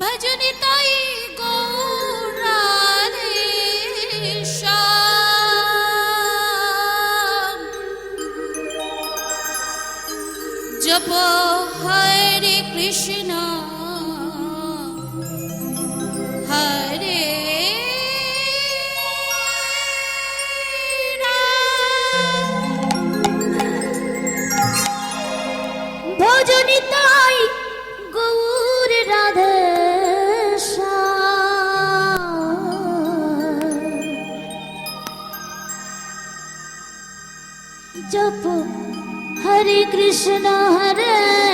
ভজনি তাই জপ হরে কৃষ্ণ হরে কৃষ্ণ হরে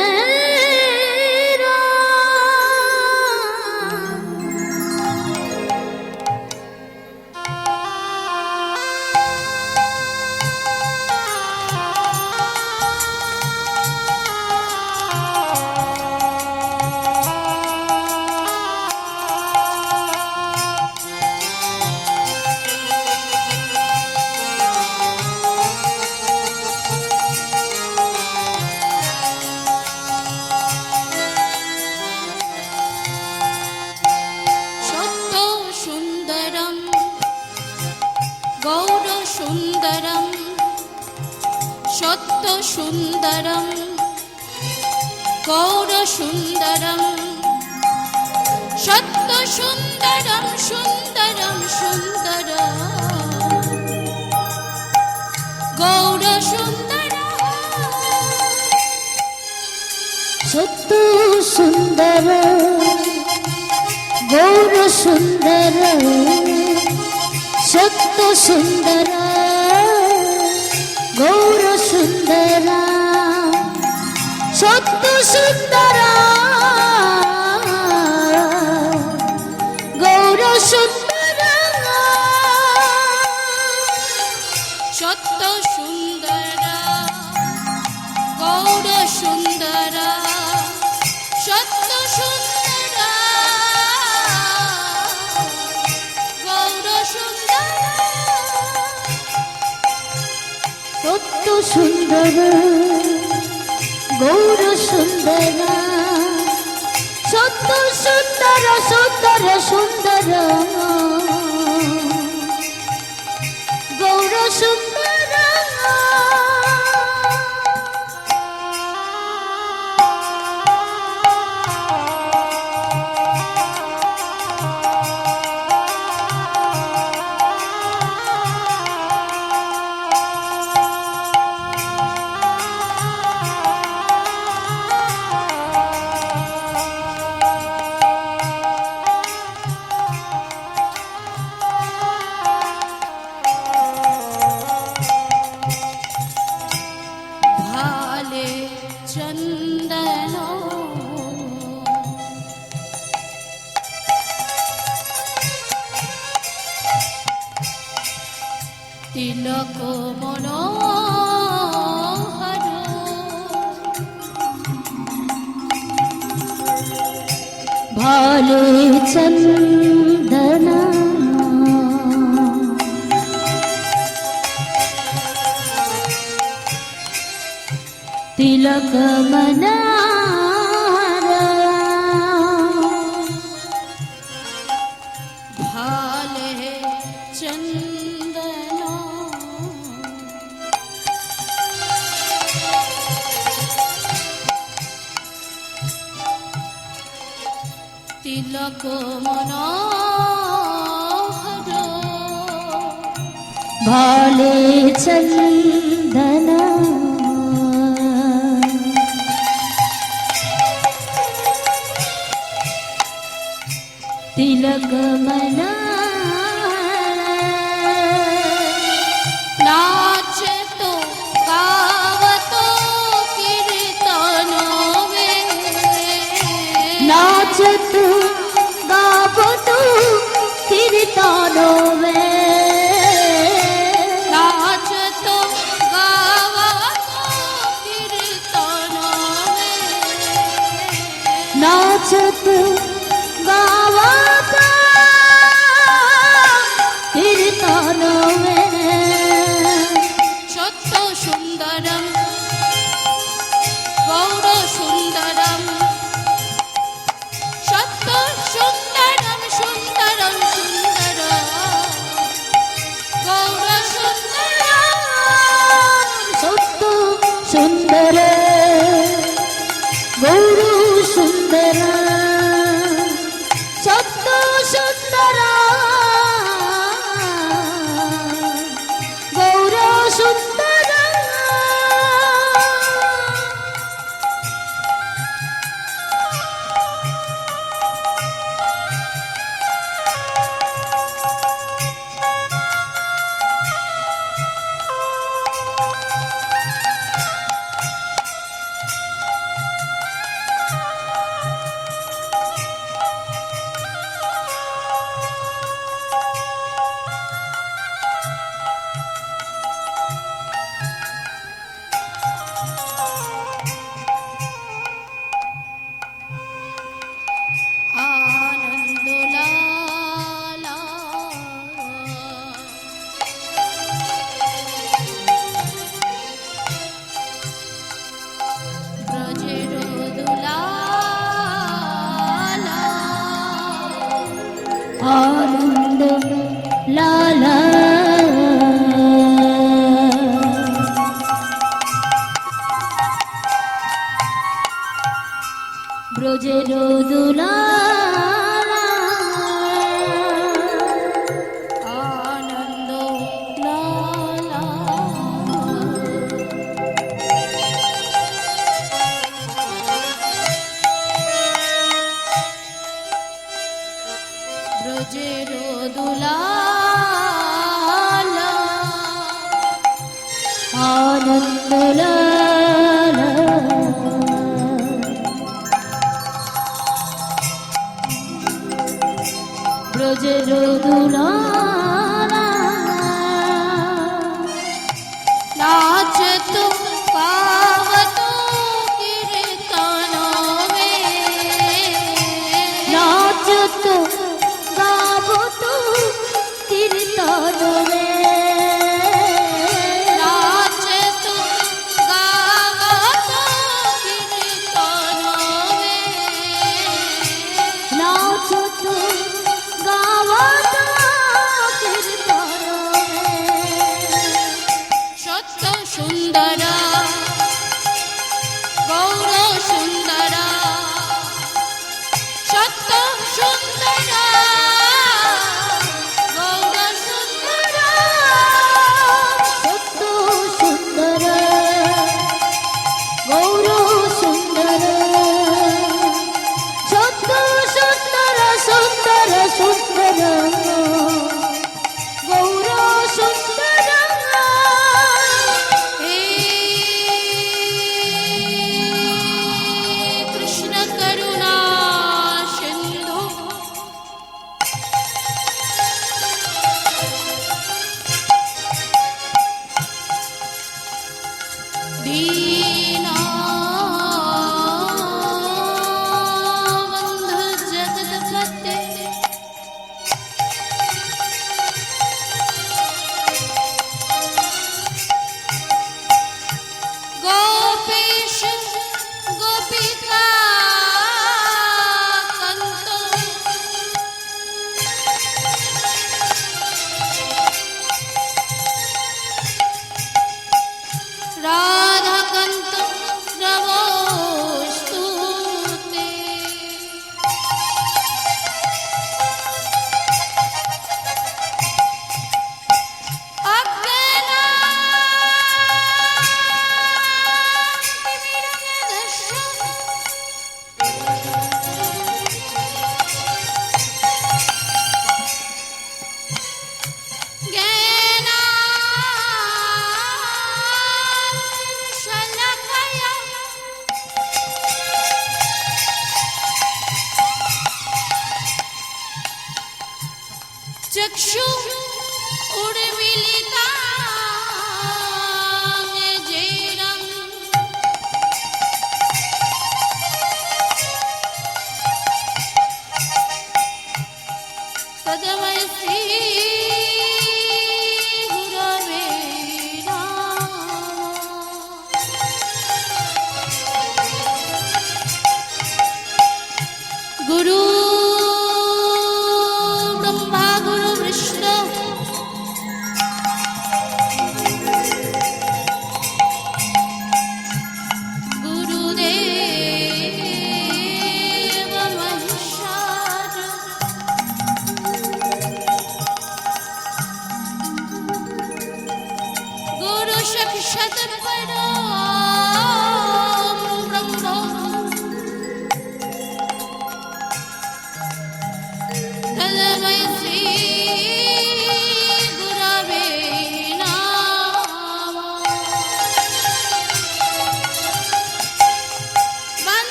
সুন্দরম সত্য সুন্দরম সুন্দরম সুন্দরম। গৌর সুন্দরম। সত্য সুন্দর গৌর সুন্দর। গৌর সুন্দর। সত্য সুন্দর। গৌর সুন্দর। সত্য সুন্দর। গৌর সুন্দর। সত্য সুন্দর। গৌর সুন্দর। সত্য সুন্দর সুন্দর সুন্দর। তিলক মনার তিলক মনা নাচতো গাवतो ব্রজের দুলা। ব্রজের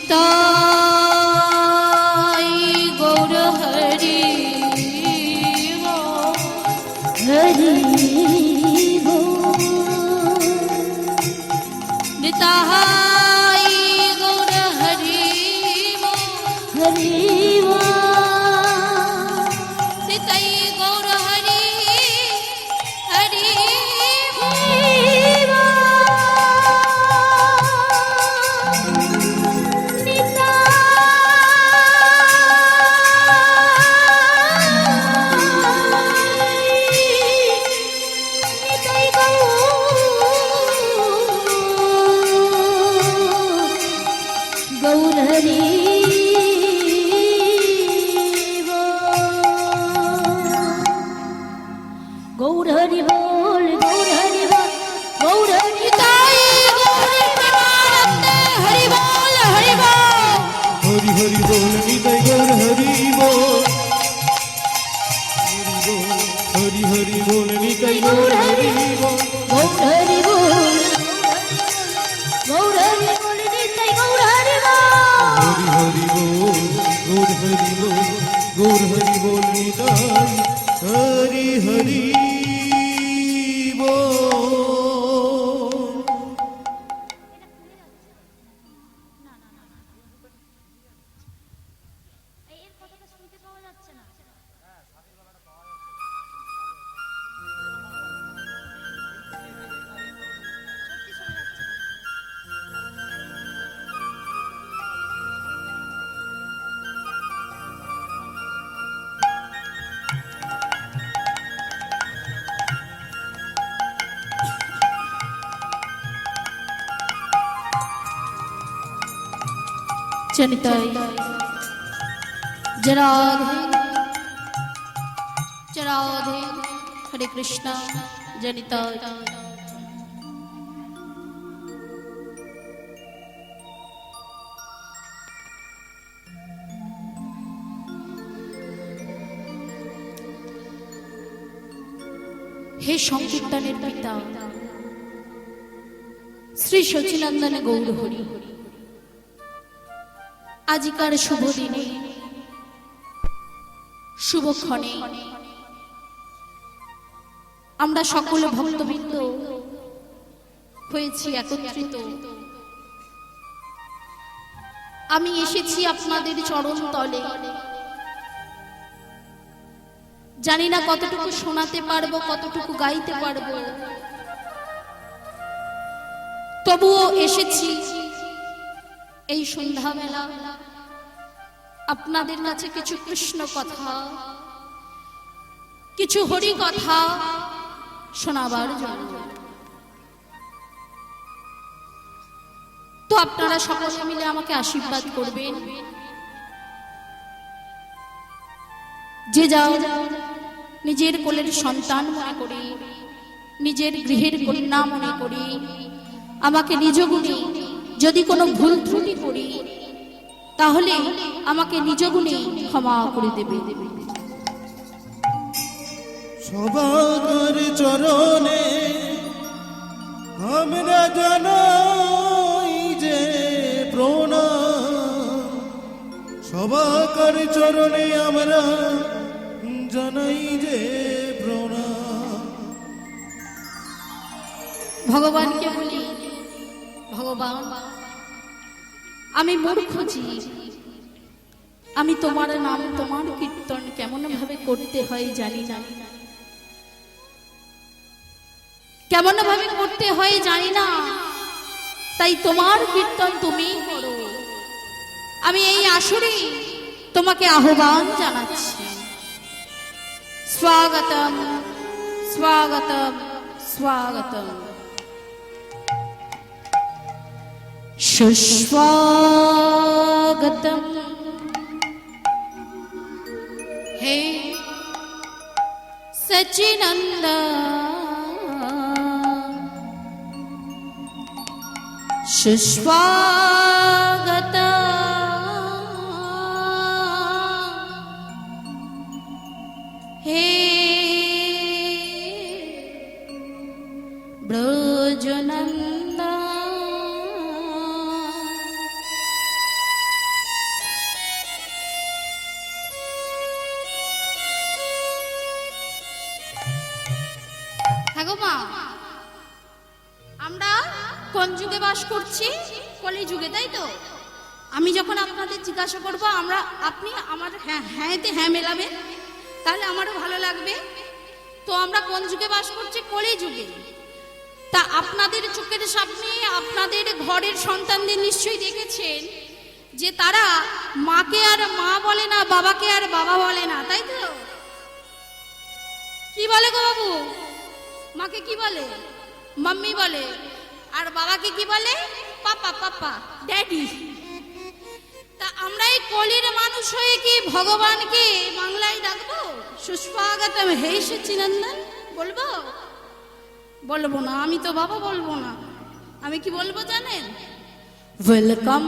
Sita. বল নিতাই হরি হরি বল। নিশ্চয় তাই জরাধে জরাধে হরে কৃষ্ণ। জনিতায় হে সংকীর্তনের পিতা, শ্রী সচিনন্দনে গৌর হরি হরি আজিকার শুভ দিনে শুভক্ষণে আমরা সকল ভক্তবৃন্দ হয়েছি একত্রিত। আমি এসেছি আপনাদের চরণ তলে। জানি না কতটুকু শোনাতে পারব, কতটুকু গাইতে পারব। তবুও এসেছি এই সন্ধ্যাবেলা। আপনাদের কাছে কিছু কৃষ্ণ কথা, কিছু হরি কথা শোনাবার জন্য। তো আপনারা সকলে মিলে আমাকে আশীর্বাদ করবেন। যে যাও, নিজের কোলের সন্তান মনে করি, নিজের গৃহের কন্যা মনে করি, আমাকে নিজ গুণে যদি কোনো ভুল ত্রুটি করি তাহলে আমাকে নিজ গুণে ক্ষমা করে দেবে। সবার চরণে আমরা জানাই যে প্রণাম। সবাকার চরণে আমরা জানাই যে প্রণাম। ভগবানকে বলি ভগবান আমি মূর্খ জীব। আমি তোমার নাম, তোমার কীর্তন কেমন ভাবে করতে হয় জানি না। কেমন ভাবে করতে হয় জানি না। তাই তোমার কীর্তন তুমি করো। আমি এই আসরে তোমাকে আহ্বান জানাচ্ছি। স্বাগতম স্বাগতম স্বাগতম। शुश्वागतम् हे सचिनन्द शुश्वागत हे ब्रोजनन्द যুগে বাস করছি কলি যুগে, তাই তো? আমি যখন আপনাদের জিজ্ঞাসা করব, আমরা, আপনি আমার হ্যাঁ হ্যাঁতে হ্যাঁ মেলাবেন তাহলে আমারও ভালো লাগবে। তো আমরা কোন যুগে বাস করছি? কলি যুগে। তা আপনাদের চোখের সামনে আপনাদের ঘরের সন্তানদের নিশ্চয়ই দেখেছেন যে তারা মাকে আর মা বলে না, বাবাকে আর বাবা বলে না, তাই তো? কি বলে গো বাবু? মাকে কি বলে? মাম্মি বলে। আর বাবাকে কি বলে? পাপা পাপা ড্যাডি তা আমরা এই কলির মানুষ হয়ে কি ভগবানকে বাংলায় ডাকবো? সুস্বাগতম। হে সচিনন্দন বলব? বলব না। আমি তো বাবা বলব না। আমি কি বলব জানেন? ওয়েলকাম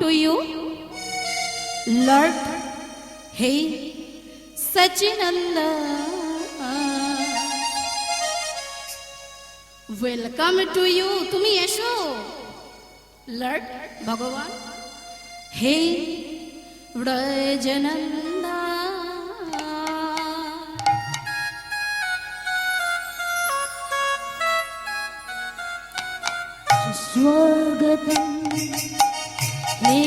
টু ইউ লর্ড হে সচিনন্দন। ওয়েলকাম টু ইউ তুমি এসো। লর্ড ভগবান। হে ব্রজনন্দা। স্বাগতম হে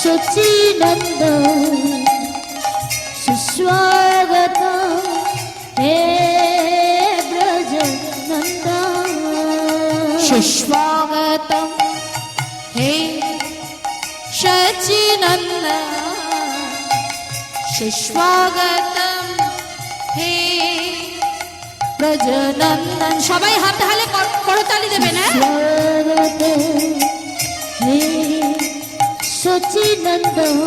সচিনন্দ। সুস্বাগতম। হে সুস্বাগতম। হে ব্রজনন্দন। সবাই হাত হালে করতালি দেবেন হ্যাঁ? সচিনন্দন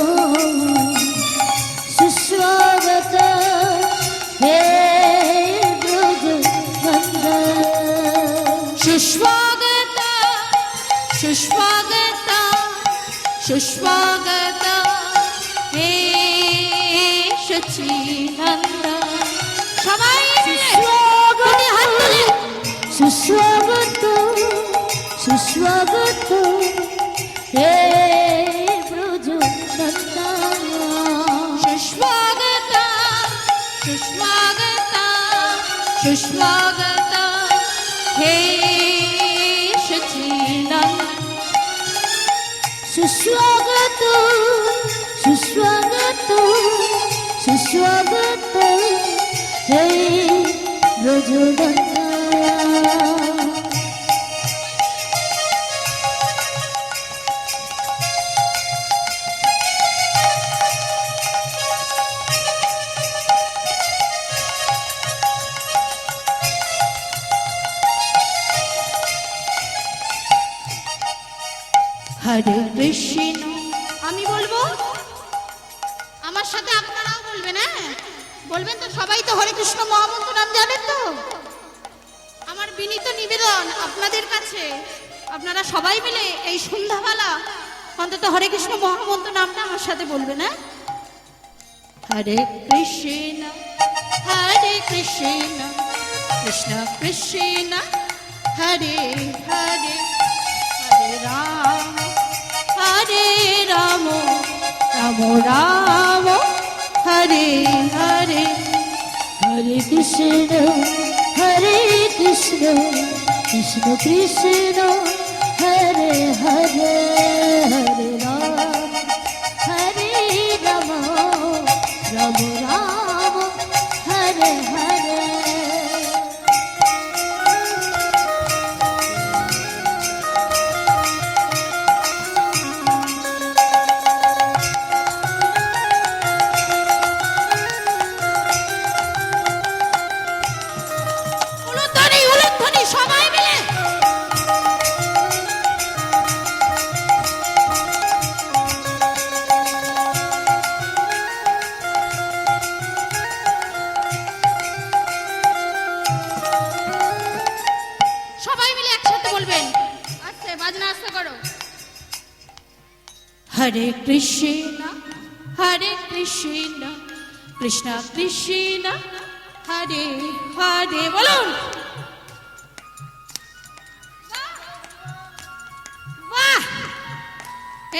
সুস্বাগত সুস্বাগত হে ব্রজনন্দন এই সন্ধ্যাবেলা অন্তত হরে কৃষ্ণ মহামন্ত্র নামটা আমার সাথে বলবে না? হরে কৃষ্ণ হরে কৃষ্ণ কৃষ্ণ কৃষ্ণ, হরে হরে হরে রাম হরে রাম রাম রাম, হরে হরে হরে কৃষ্ণ হরে কৃষ্ণ কৃষ্ণ কৃষ্ণ। হরে হরে। কৃষ্ণ, হরে কৃষ্ণ কৃষ্ণ কৃষ্ণ, হরে হরে, বলুন।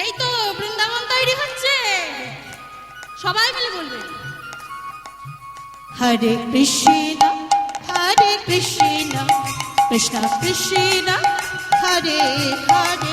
এই তো বৃন্দাবন তৈরি হচ্ছে। সবাই মিলে বলবে। হরে কৃষ্ণ হরে কৃষ্ণ কৃষ্ণ কৃষ্ণ, হরে হরে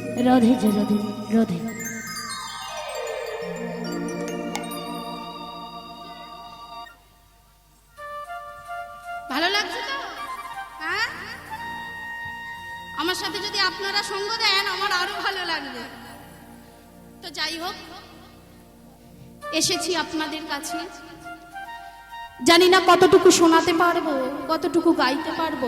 রাধে জয় রাধে রাধে। হ্যাঁ? আমার সাথে যদি আপনারা সঙ্গ দেন, আমার আরও ভালো লাগবে। তো যাই হোক, এসেছি আপনাদের কাছে। জানি না কতটুকু শোনাতে পারব, কতটুকু গাইতে পারব।